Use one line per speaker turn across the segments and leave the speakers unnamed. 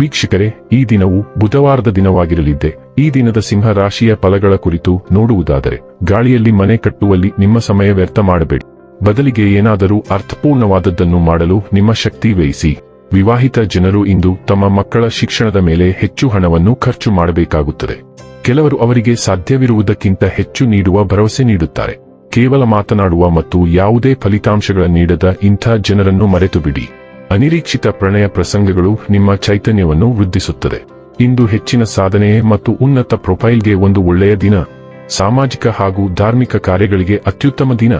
ವೀಕ್ಷಕರೇ, ಈ ದಿನವು ಬುಧವಾರದ ದಿನವಾಗಿರಲಿದ್ದೆ. ಈ ದಿನದ ಸಿಂಹ ರಾಶಿಯ ಫಲಗಳ ಕುರಿತು ನೋಡುವುದಾದರೆ, ಗಾಳಿಯಲ್ಲಿ ಮನೆ ಕಟ್ಟುವಲ್ಲಿ ನಿಮ್ಮ ಸಮಯ ವ್ಯರ್ಥ ಮಾಡಬೇಡಿ. ಬದಲಿಗೆ ಏನಾದರೂ ಅರ್ಥಪೂರ್ಣವಾದದ್ದನ್ನು ಮಾಡಲು ನಿಮ್ಮ ಶಕ್ತಿ ವ್ಯಯಿಸಿ. ವಿವಾಹಿತ ಜನರು ಇಂದು ತಮ್ಮ ಮಕ್ಕಳ ಶಿಕ್ಷಣದ ಮೇಲೆ ಹೆಚ್ಚು ಹಣವನ್ನು ಖರ್ಚು ಮಾಡಬೇಕಾಗುತ್ತದೆ. ಕೆಲವರು ಅವರಿಗೆ ಸಾಧ್ಯವಿರುವುದಕ್ಕಿಂತ ಹೆಚ್ಚು ನೀಡುವ ಭರವಸೆ ನೀಡುತ್ತಾರೆ. ಕೇವಲ ಮಾತನಾಡುವ ಮತ್ತು ಯಾವುದೇ ಫಲಿತಾಂಶಗಳ ನೀಡದ ಇಂಥ ಜನರನ್ನು ಮರೆತು ಬಿಡಿ ಅನಿರೀಕ್ಷಿತ ಪ್ರಣಯ ಪ್ರಸಂಗಗಳು ನಿಮ್ಮ ಚೈತನ್ಯವನ್ನು ವೃದ್ಧಿಸುತ್ತದೆ. ಇಂದು ಹೆಚ್ಚಿನ ಸಾಧನೆ ಮತ್ತು ಉನ್ನತ ಪ್ರೊಫೈಲ್ಗೆ ಒಂದು ಒಳ್ಳೆಯ ದಿನ. ಸಾಮಾಜಿಕ ಹಾಗೂ ಧಾರ್ಮಿಕ ಕಾರ್ಯಗಳಿಗೆ ಅತ್ಯುತ್ತಮ ದಿನ.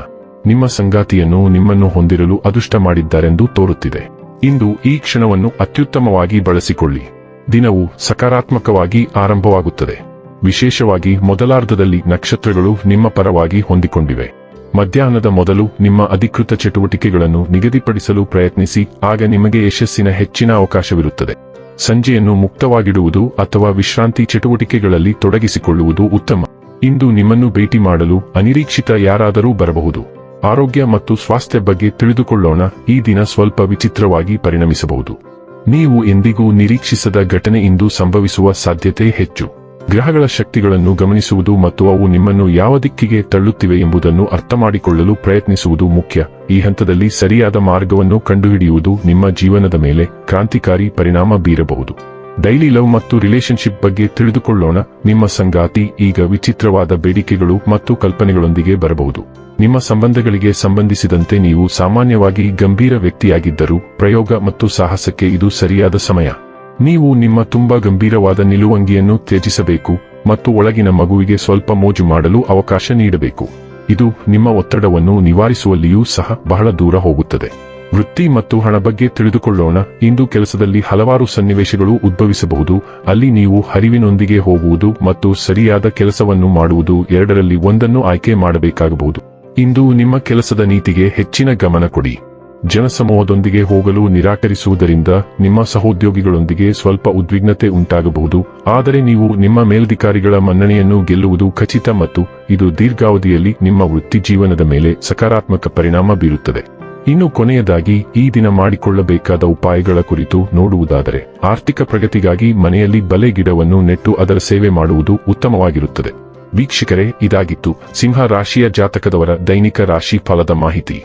ನಿಮ್ಮ ಸಂಗಾತಿಯನ್ನು ನಿಮ್ಮನ್ನು ಹೊಂದಿರಲು ಅದೃಷ್ಟ ಮಾಡಿದ್ದಾರೆಂದು ತೋರುತ್ತಿದೆ. ಇಂದು ಈ ಕ್ಷಣವನ್ನು ಅತ್ಯುತ್ತಮವಾಗಿ ಬಳಸಿಕೊಳ್ಳಿ. ದಿನವು ಸಕಾರಾತ್ಮಕವಾಗಿ ಆರಂಭವಾಗುತ್ತದೆ. ವಿಶೇಷವಾಗಿ ಮೊದಲಾರ್ಧದಲ್ಲಿ ನಕ್ಷತ್ರಗಳು ನಿಮ್ಮ ಪರವಾಗಿ ಹೊಂದಿಕೊಂಡಿವೆ. ಮಧ್ಯಾಹ್ನದ ಮೊದಲು ನಿಮ್ಮ ಅಧಿಕೃತ ಚಟುವಟಿಕೆಗಳನ್ನು ನಿಗದಿಪಡಿಸಲು ಪ್ರಯತ್ನಿಸಿ, ಆಗ ನಿಮಗೆ ಯಶಸ್ಸಿನ ಹೆಚ್ಚಿನ ಅವಕಾಶವಿರುತ್ತದೆ. ಸಂಜೆಯನ್ನು ಮುಕ್ತವಾಗಿಡುವುದು ಅಥವಾ ವಿಶ್ರಾಂತಿ ಚಟುವಟಿಕೆಗಳಲ್ಲಿ ತೊಡಗಿಸಿಕೊಳ್ಳುವುದು ಉತ್ತಮ. ಇಂದು ನಿಮ್ಮನ್ನು ಭೇಟಿ ಮಾಡಲು ಅನಿರೀಕ್ಷಿತ ಯಾರಾದರೂ ಬರಬಹುದು. ಆರೋಗ್ಯ ಮತ್ತು ಸ್ವಾಸ್ಥ್ಯ ಬಗ್ಗೆ ತಿಳಿದುಕೊಳ್ಳೋಣ, ಈ ದಿನ ಸ್ವಲ್ಪ ವಿಚಿತ್ರವಾಗಿ ಪರಿಣಮಿಸಬಹುದು. ನೀವು ಎಂದಿಗೂ ನಿರೀಕ್ಷಿಸದ ಘಟನೆ ಇಂದು ಸಂಭವಿಸುವ ಸಾಧ್ಯತೆ ಹೆಚ್ಚು. ಗ್ರಹಗಳ ಶಕ್ತಿಗಳನ್ನು ಗಮನಿಸುವುದು ಮತ್ತು ಅವು ನಿಮ್ಮನ್ನು ಯಾವ ದಿಕ್ಕಿಗೆ ತಳ್ಳುತ್ತಿವೆ ಎಂಬುದನ್ನು ಅರ್ಥಮಾಡಿಕೊಳ್ಳಲು ಪ್ರಯತ್ನಿಸುವುದು ಮುಖ್ಯ. ಈ ಹಂತದಲ್ಲಿ ಸರಿಯಾದ ಮಾರ್ಗವನ್ನು ಕಂಡುಹಿಡಿಯುವುದು ನಿಮ್ಮ ಜೀವನದ ಮೇಲೆ ಕ್ರಾಂತಿಕಾರಿ ಪರಿಣಾಮ ಬೀರಬಹುದು. ಡೈಲಿ ಲವ್ ಮತ್ತು ರಿಲೇಶನ್ಶಿಪ್ ಬಗ್ಗೆ ತಿಳಿದುಕೊಳ್ಳೋಣ. ನಿಮ್ಮ ಸಂಗಾತಿ ಈಗ ವಿಚಿತ್ರವಾದ ಬೇಡಿಕೆಗಳು ಮತ್ತು ಕಲ್ಪನೆಗಳೊಂದಿಗೆ ಬರಬಹುದು. ನಿಮ್ಮ ಸಂಬಂಧಗಳಿಗೆ ಸಂಬಂಧಿಸಿದಂತೆ ನೀವು ಸಾಮಾನ್ಯವಾಗಿ ಗಂಭೀರ ವ್ಯಕ್ತಿಯಾಗಿದ್ದರೂ ಪ್ರಯೋಗ ಮತ್ತು ಸಾಹಸಕ್ಕೆ ಇದು ಸರಿಯಾದ ಸಮಯ. ನೀವು ನಿಮ್ಮ ತುಂಬಾ ಗಂಭೀರವಾದ ನಿಲುವಂಗಿಯನ್ನು ತ್ಯಜಿಸಬೇಕು ಮತ್ತು ಒಳಗಿನ ಮಗುವಿಗೆ ಸ್ವಲ್ಪ ಮೋಜು ಮಾಡಲು ಅವಕಾಶ ನೀಡಬೇಕು. ಇದು ನಿಮ್ಮ ಒತ್ತಡವನ್ನು ನಿವಾರಿಸುವಲ್ಲಿಯೂ ಸಹ ಬಹಳ ದೂರ ಹೋಗುತ್ತದೆ. ವೃತ್ತಿ ಮತ್ತು ಹಣ ಬಗ್ಗೆ ತಿಳಿದುಕೊಳ್ಳೋಣ. ಇಂದು ಕೆಲಸದಲ್ಲಿ ಹಲವಾರು ಸನ್ನಿವೇಶಗಳು ಉದ್ಭವಿಸಬಹುದು. ಅಲ್ಲಿ ನೀವು ಹರಿವಿನೊಂದಿಗೆ ಹೋಗುವುದು ಮತ್ತು ಸರಿಯಾದ ಕೆಲಸವನ್ನು ಮಾಡುವುದು ಎರಡರಲ್ಲಿ ಒಂದನ್ನು ಆಯ್ಕೆ ಮಾಡಬೇಕಾಗಬಹುದು. ಇಂದು ನಿಮ್ಮ ಕೆಲಸದ ನೀತಿಗೆ ಹೆಚ್ಚಿನ ಗಮನ ಕೊಡಿ. ಜನಸಮೂಹದೊಂದಿಗೆ ಹೋಗಲು ನಿರಾಕರಿಸುವುದರಿಂದ ನಿಮ್ಮ ಸಹೋದ್ಯೋಗಿಗಳೊಂದಿಗೆ ಸ್ವಲ್ಪ ಉದ್ವಿಗ್ನತೆ ಉಂಟಾಗಬಹುದು. ಆದರೆ ನೀವು ನಿಮ್ಮ ಮೇಲಧಿಕಾರಿಗಳ ಮನ್ನಣೆಯನ್ನು ಗೆಲ್ಲುವುದು ಖಚಿತ ಮತ್ತು ಇದು ದೀರ್ಘಾವಧಿಯಲ್ಲಿ ನಿಮ್ಮ ವೃತ್ತಿ ಜೀವನದ ಮೇಲೆ ಸಕಾರಾತ್ಮಕ ಪರಿಣಾಮ ಬೀರುತ್ತದೆ. ಇನ್ನು ಕೊನೆಯದಾಗಿ, ಈ ದಿನ ಮಾಡಿಕೊಳ್ಳಬೇಕಾದ ಉಪಾಯಗಳ ಕುರಿತು ನೋಡುವುದಾದರೆ, ಆರ್ಥಿಕ ಪ್ರಗತಿಗಾಗಿ ಮನೆಯಲ್ಲಿ ಬಲೆ ಗಿಡವನ್ನು ನೆಟ್ಟು ಅದರ ಸೇವೆ ಮಾಡುವುದು ಉತ್ತಮವಾಗಿರುತ್ತದೆ. ವೀಕ್ಷಕರೇ, ಇದಾಗಿತ್ತು ಸಿಂಹ ರಾಶಿಯ ಜಾತಕದವರ ದೈನಿಕ ರಾಶಿ ಫಲದ ಮಾಹಿತಿ.